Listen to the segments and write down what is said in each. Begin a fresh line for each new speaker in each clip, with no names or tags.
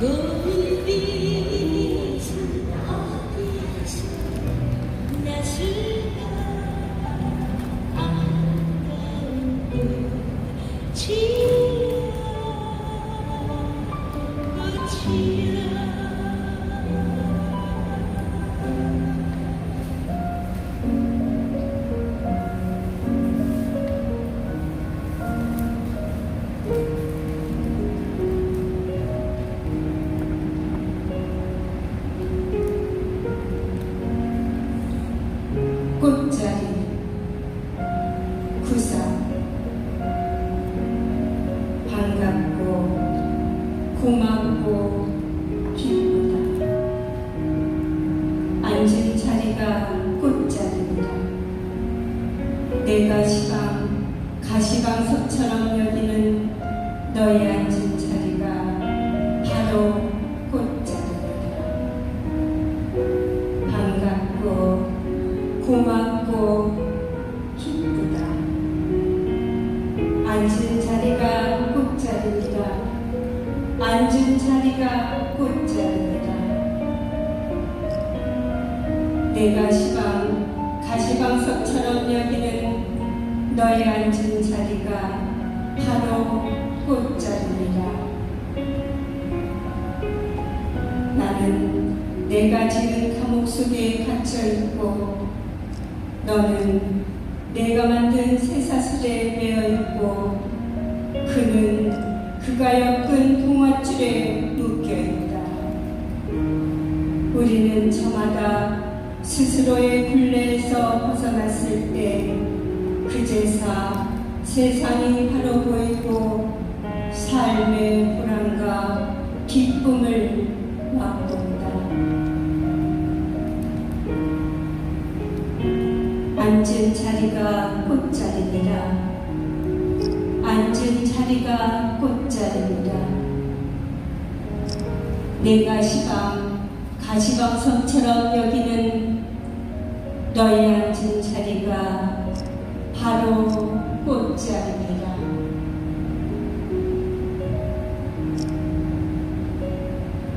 do 꽃자리 구사 반갑고 고맙고 기쁘다. 앉은 자리가 꽃자리입니다. 내가 시방 가시방석처럼 여기는 너의 앉은 자리가 바로 고맙고 기쁘다. 앉은 자리가 꽃자리입니다. 앉은 자리가 꽃자리입니다. 내가 시방 가시방석처럼 여기는 너의 앉은 자리가 바로 꽃자리입니다. 나는 내가 지은 감옥 속에 갇혀 있고 너는 내가 만든 쇠사슬에 매어 있고 그는 그가 엮은 동화줄에 묶여 있다. 우리는 저마다 스스로의 굴레에서 벗어났을 때 그제서 세상이 바로 보이고 삶의 보람과 기쁨을 앉은 자리가 꽃자리니라. 앉은 자리가 꽃자리니라. 내가 시방 가시방석처럼 여기는 너의 앉은 자리가 바로 꽃자리니라.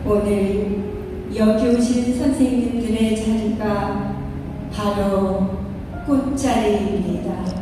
오늘 여기 오신 선생님들의 자리가 바로 꽃자리입니다.